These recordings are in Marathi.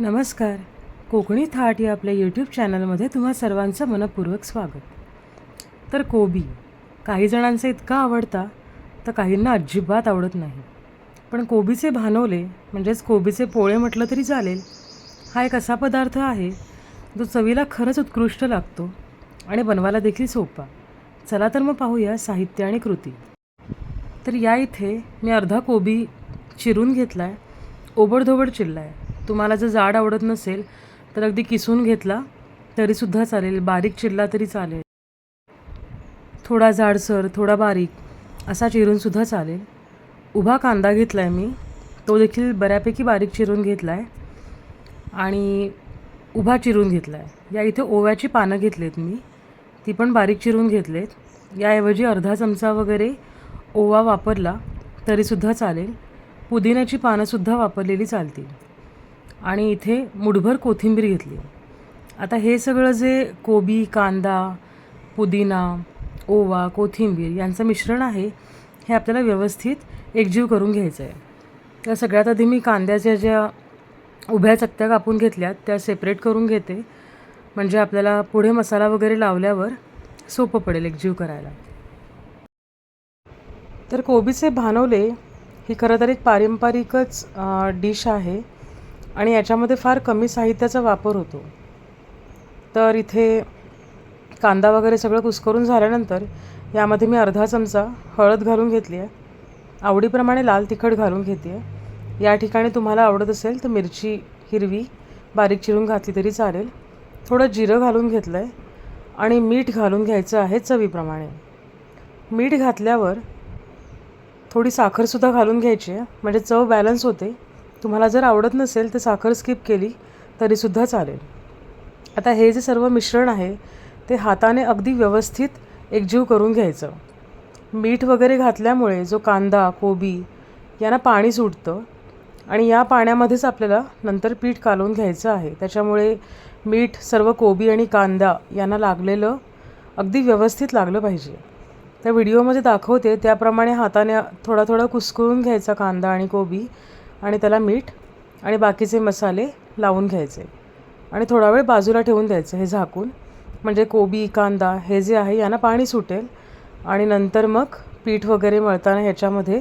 नमस्कार. कोकणी थाट या आपल्या यूट्यूब चॅनलमध्ये तुम्हा सर्वांचं मनपूर्वक स्वागत. तर कोबी काही जणांचा इतका आवडता तर काहींना अजिबात आवडत नाही. पण कोबीचे भानवले म्हणजेच कोबीचे पोळे म्हटलं तरी चालेल हा एक असा पदार्थ आहे जो चवीला खरंच उत्कृष्ट लागतो आणि बनवायला देखील सोपा. चला तर मग पाहूया साहित्य आणि कृती. तर या इथे मी अर्धा कोबी चिरून घेतला आहे ओबडधोबड चिरला आहे तुम्हाला जर जाड आवडत नसेल तर अगदी किसून घेतला तरीसुद्धा चालेल. बारीक चिरला तरी चालेल. थोडा जाडसर थोडा बारीक असा चिरूनसुद्धा चालेल. उभा कांदा घेतला आहे मी. तो देखील बऱ्यापैकी बारीक चिरून घेतला आहे आणि उभा चिरून घेतला आहे या इथे ओव्याची पानं घेतलेत मी. ती पण बारीक चिरून घेतलेत. याऐवजी अर्धा चमचा वगैरे ओवा वापरला तरीसुद्धा चालेल. पुदिन्याची पानंसुद्धा वापरलेली चालतील. आणि इथे मुठभर कोथिंबीर घेतली. आता हे सगळं जे कोबी कांदा पुदिना ओवा कोथिंबीर यांचं मिश्रण आहे हे आपल्याला व्यवस्थित एकजीव करून घ्यायचं आहे तर सगळ्यात आधी मी कांद्याच्या ज्या उभ्या चकत्या कापून घेतल्यात त्या सेपरेट करून घेते. म्हणजे आपल्याला पुढे मसाला वगैरे लावल्यावर सोपं पडेल एकजीव करायला. तर कोबीचे भानवले ही खरं तर एक पारंपरिकच डिश आहे. आणि याच्यामध्ये फार कमी साहित्याचा वापर होतो. तर इथे कांदा वगैरे सगळं कुस्करून झाल्यानंतर यामध्ये मी अर्धा चमचा हळद घालून घेतली आहे आवडीप्रमाणे लाल तिखट घालून घेते आहे या ठिकाणी तुम्हाला आवडत असेल तर मिरची हिरवी बारीक चिरून घातली तरी चालेल. थोडं जिरं घालून घेतलं आहे आणि मीठ घालून घ्यायचं आहे चवीप्रमाणे. मीठ घातल्यावर थोडी साखरसुद्धा घालून घ्यायची आहे. म्हणजे चव बॅलन्स होते. तुम्हाला जर आवडत नसेल तर साखर स्किप केली तरीसुद्धा चालेल. आता हे जे सर्व मिश्रण आहे ते हाताने अगदी व्यवस्थित एकजीव करून घ्यायचं. मीठ वगैरे घातल्यामुळे जो कांदा कोबी यांना पाणी सुटतं आणि या पाण्यामध्येच आपल्याला नंतर पीठ कालवून घ्यायचं आहे. त्याच्यामुळे मीठ सर्व कोबी आणि कांदा यांना लागलेलं अगदी व्यवस्थित लागलं पाहिजे. त्या व्हिडिओमध्ये दाखवते त्याप्रमाणे हाताने थोडा थोडा कुस्करून घ्यायचा कांदा आणि कोबी. आणि त्याला मीठ आणि बाकीचे मसाले लावून घ्यायचे. आणि थोडा वेळ बाजूला ठेवून द्यायचं हे झाकून. म्हणजे कोबी कांदा हे जे आहे यांना पाणी सुटेल आणि नंतर मग पीठ वगैरे मळताना ह्याच्यामध्ये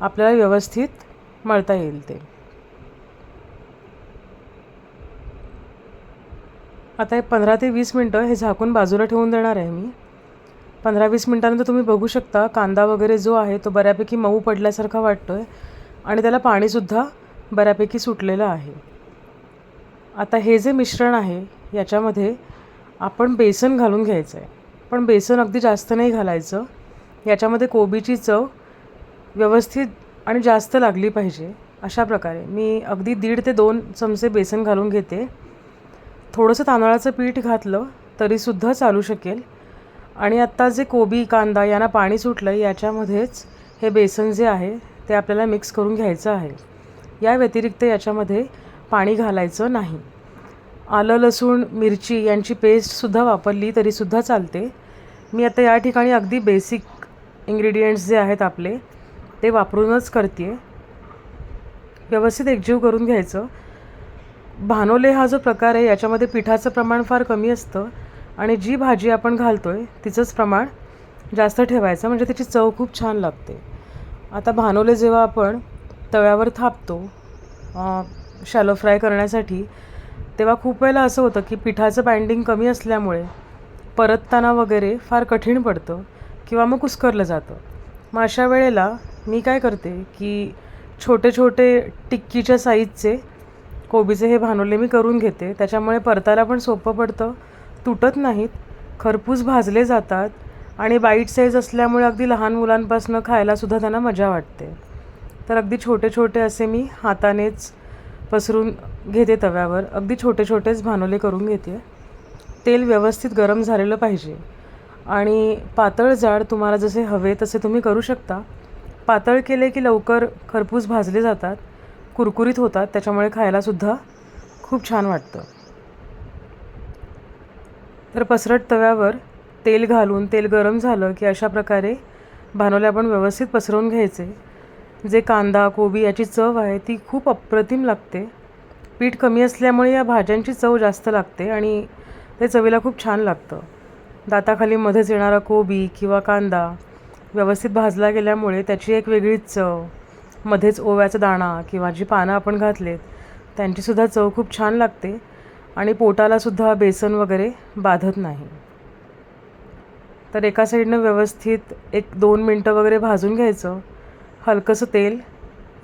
आपल्याला व्यवस्थित मळता येईल ते. आता एक पंधरा ते वीस मिनटं हे झाकून बाजूला ठेवून देणार आहे मी. पंधरा वीस मिनटानंतर तुम्ही बघू शकता कांदा वगैरे जो आहे तो बऱ्यापैकी मऊ पडल्यासारखा वाटतो आहे आणि त्याला पाणीसुद्धा बऱ्यापैकी सुटलेलं आहे. आता हे जे मिश्रण आहे याच्यामध्ये आपण बेसन घालून घ्यायचं आहे पण बेसन अगदी जास्त नाही घालायचं. याच्यामध्ये कोबीची चव व्यवस्थित आणि जास्त लागली पाहिजे अशा प्रकारे. मी अगदी दीड ते दोन चमचे बेसन घालून घेते. थोडंसं तांदळाचं पीठ घातलं तरीसुद्धा चालू शकेल. आणि आत्ता जे कोबी कांदा यांना पाणी सुटलं याच्यामध्येच हे बेसन जे आहे ते आपल्याला मिक्स करून घ्यायचं आहे. या व्यतिरिक्त याच्यामध्ये पाणी घालायचं नाही. आलं लसूण मिरची यांची पेस्टसुद्धा वापरली तरीसुद्धा चालते. मी आता या ठिकाणी अगदी बेसिक इंग्रेडियंट्स जे आहेत आपले ते वापरूनच करते व्यवस्थित एकजीव करून घ्यायचं. भानोले हा जो प्रकार आहे याच्यामध्ये पिठाचं प्रमाण फार कमी असतं आणि जी भाजी आपण घालतो आहे तिचंच प्रमाण जास्त ठेवायचं. म्हणजे त्याची चव खूप छान लागते. आता भानोले जेव्हा आपण तव्यावर थापतो शॅलो फ्राय करण्यासाठी तेव्हा खूप वेळेला असं होतं की पिठाचं बाइंडिंग कमी असल्यामुळे परतताना वगैरे फार कठीण पडतं किंवा मग कुस्करलं जातं. मग अशा वेळेला मी काय करते की छोटे छोटे टिक्कीच्या साईजचे कोबीचे हे भानोले मी करून घेते. त्याच्यामुळे परतायला पण सोपं पडतं तुटत नाहीत खरपूस भाजले जातात आणि बाईट साईज असल्यामुळे अगदी लहान मुलांपासून खायलासुद्धा त्यांना मजा वाटते. तर अगदी छोटे छोटे असे मी हातानेच पसरून घेते तव्यावर. अगदी छोटे छोटेच भानोले करून घेते. तेल व्यवस्थित गरम झालेलं पाहिजे. आणि पातळ जाड तुम्हाला जसे हवे तसे तुम्ही करू शकता. पातळ केले की लवकर खरपूस भाजले जातात कुरकुरीत होतात त्याच्यामुळे खायलासुद्धा खूप छान वाटतं. तर पसरट तव्यावर तेल घालून तेल गरम झालं की अशा प्रकारे भानोले आपण व्यवस्थित पसरवून घ्यायचे. जे कांदा कोबी याची चव आहे ती खूप अप्रतिम लागते. पीठ कमी असल्यामुळे या भाज्यांची चव जास्त लागते आणि ते चवीला खूप छान लागतं. दाताखाली मध्येच येणारा कोबी किंवा कांदा व्यवस्थित भाजला गेल्यामुळे त्याची एक वेगळीच चव मध्येच ओव्याचा दाणा किंवा जी पानं आपण घातलेत त्यांचीसुद्धा चव खूप छान लागते आणि पोटालासुद्धा बेसन वगैरे बाधत नाही. तर एका साईडनं व्यवस्थित एक दोन मिनटं वगैरे भाजून घ्यायचं. हलकंसं तेल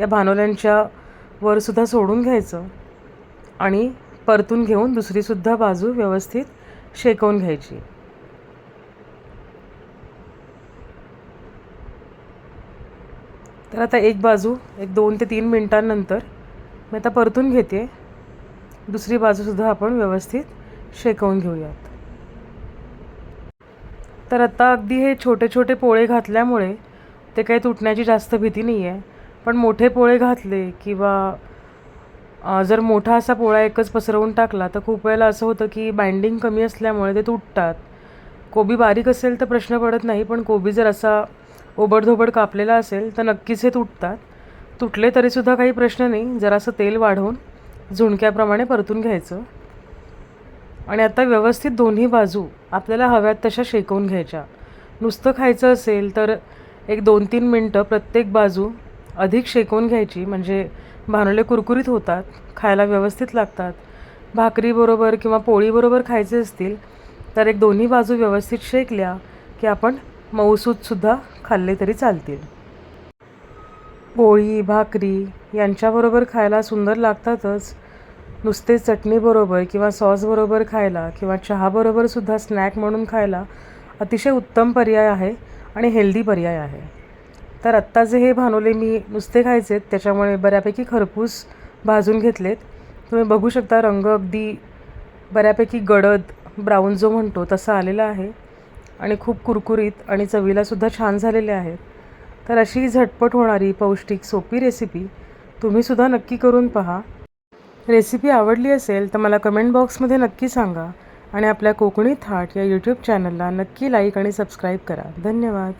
या भानोल्यांच्या वरसुद्धा सोडून घ्यायचं. आणि परतून घेऊन दुसरीसुद्धा बाजू व्यवस्थित शेकवून घ्यायची. तर आता एक बाजू एक दोन ते तीन मिनटांनंतर मी आता परतून घेते. दुसरी बाजूसुद्धा आपण व्यवस्थित शेकवून घेऊयात. तर आता अगदी हे छोटे छोटे पोळे घातल्यामुळे ते काही तुटण्याची जास्त भीती नाही आहे पण मोठे पोळे घातले किंवा जर मोठा असा पोळा एकच पसरवून टाकला तर खूप वेळेला असं होतं की बाइंडिंग कमी असल्यामुळे ते तुटतात. कोबी बारीक असेल तर प्रश्न पडत नाही पण कोबी जर असा ओबडधोबड कापलेला असेल तर नक्कीच हे तुटतात. तुटले तरीसुद्धा काही प्रश्न नाही जरासं तेल वाढवून झुणक्याप्रमाणे परतून घ्यायचं. आणि आता व्यवस्थित दोन्ही बाजू आपल्याला हव्यात तशा शेकवून घ्यायच्या. नुसतं खायचं असेल तर एक दोन तीन मिनटं प्रत्येक बाजू अधिक शेकवून घ्यायची. म्हणजे भानुले कुरकुरीत होतात खायला व्यवस्थित लागतात. भाकरीबरोबर किंवा पोळीबरोबर खायचे असतील तर एक दोन्ही बाजू व्यवस्थित शेकल्या की आपण मऊसूदसुद्धा खाल्ले तरी चालतील. पोळी भाकरी यांच्याबरोबर खायला सुंदर लागतातच. नुसते चटणीबरोबर किंवा सॉसबरोबर खायला किंवा चहाबरोबरसुद्धा स्नॅक म्हणून खायला अतिशय उत्तम पर्याय आहे आणि हेल्दी पर्याय आहे. तर आत्ता जे हे भानोले मी नुसते खायचेत त्याच्यामुळे बऱ्यापैकी खरपूस भाजून घेतलेत. तुम्ही बघू शकता रंग अगदी बऱ्यापैकी गडद ब्राऊन जो म्हणतो तसा आलेला आहे. आणि खूप कुरकुरीत आणि चवीलासुद्धा छान झालेले आहेत. तर अशी झटपट होणारी पौष्टिक सोपी रेसिपी तुम्हीसुद्धा नक्की करून पहा. रेसिपी आवडली असेल तर मला कमेंट बॉक्समध्ये नक्की सांगा आणि आपल्या कोकणी थाट या यूट्यूब चॅनलला नक्की लाईक आणि सबस्क्राईब करा. धन्यवाद.